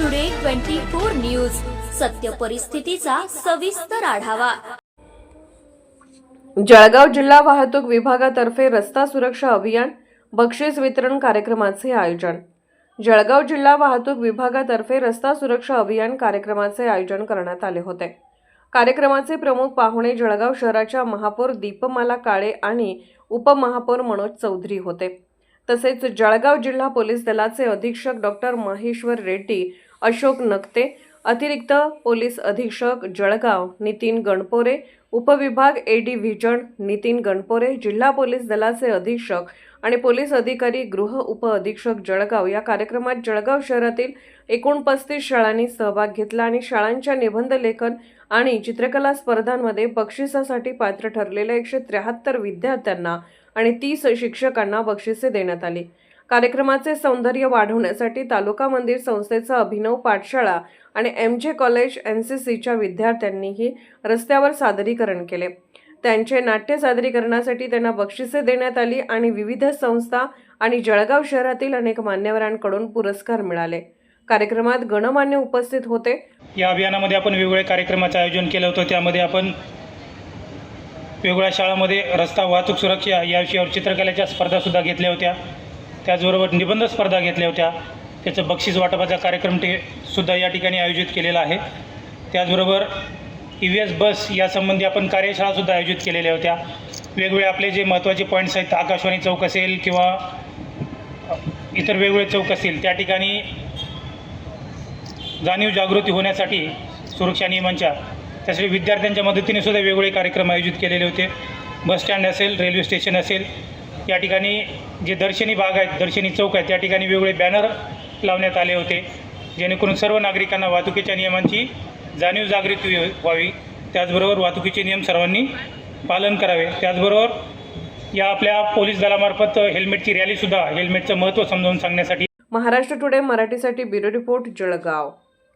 Today twenty four news सत्य परिस्थितीचा सविस्तर आढावा. जळगाव जिल्हा वाहतूक विभागातर्फे रस्ता सुरक्षा अभियान बक्षीस वितरण कार्यक्रमाचे आयोजन. जळगाव जिल्हा वाहतूक विभागातर्फे रस्ता सुरक्षा अभियान कार्यक्रमाचे आयोजन करण्यात आले होते. कार्यक्रमाचे प्रमुख पाहुणे जळगाव शहराच्या महापौर दीपमाला काळे आणि उपमहापौर मनोज चौधरी होते. तसेच जळगाव जिल्हा पोलीस दलाचे अधीक्षक डॉक्टर महेश्वर रेड्डी अशोक नक्ते अतिरिक्त पोलीस अधीक्षक जळगाव नितीन गणपोरे उपविभाग A division Nitin Ganpore जिल्हा पोलीस दलाचे अधीक्षक आणि पोलीस अधिकारी गृह उप अधीक्षक जळगाव या कार्यक्रमात जळगाव शहरातील एकूण पस्तीस शाळांनी सहभाग घेतला आणि शाळांच्या निबंध लेखन आणि चित्रकला स्पर्धांमध्ये बक्षिसासाठी पात्र ठरलेल्या एकशे त्र्याहत्तर विद्यार्थ्यांना आणि तीस शिक्षकांना बक्षिसे देण्यात आली. कार्यक्रमाचे सौंदर्य वाढवण्यासाठी तालुका मंदिर संस्थेचा अभिनव पाठशाळा आणि एम जे कॉलेज एन सी सीच्या विद्यार्थ्यांनीही रस्त्यावर सादरीकरण केले. त्यांचे नाट्य सादरीकरणासाठी त्यांना बक्षिसे देण्यात आली आणि विविध संस्था आणि जळगाव शहरातील अनेक मान्यवरांकडून पुरस्कार मिळाले. कार्यक्रमात गणमान्य उपस्थित होते. या अभियानामध्ये आपण वेगवेगळ्या कार्यक्रमाचं आयोजन केलं होतं. त्यामध्ये आपण वेगवेगळ्या शाळामध्ये रस्ता वाहतूक सुरक्षा या विषयावर चित्रकलेच्या स्पर्धासुद्धा घेतल्या होत्या. त्याचबरोबर निबंध स्पर्धा घेतल्या होत्या. त्याचं बक्षीस वाटपाचा कार्यक्रम ते सुद्धा या ठिकाणी आयोजित केलेला आहे. त्याचबरोबर ई व्ही एस बस यासंबंधी आपण कार्यशाळासुद्धा आयोजित केलेल्या होत्या. वेगवेगळे आपले जे महत्त्वाचे पॉईंट्स आहेत आकाशवाणी चौक असेल किंवा इतर वेगवेगळे चौक असतील त्या ठिकाणी जाणीव जागृती होण्यासाठी सुरक्षा नियमांच्या त्यासाठी विद्यार्थ्यांच्या मदतीने सुद्धा वेगवेगळे कार्यक्रम आयोजित केलेले होते. बस स्टँड असेल रेल्वे स्टेशन असेल या ठिकाणी जे दर्शनी भाग आहेत दर्शनी चौक आहेत त्या ठिकाणी वेगवेगळे बॅनर लावण्यात आले होते. जेणेकरून सर्व नागरिकांना वाहतुकीच्या नियमांची जाणीव जागृती व्हावी. त्याचबरोबर वाहतुकीचे नियम सर्वांनी पालन करावे. त्याचबरोबर या आपल्या पोलीस दलामार्फत हेल्मेटची रॅलीसुद्धा हेल्मेटचं महत्त्व समजावून सांगण्यासाठी. महाराष्ट्र टुडे मराठीसाठी ब्युरो रिपोर्ट जळगाव.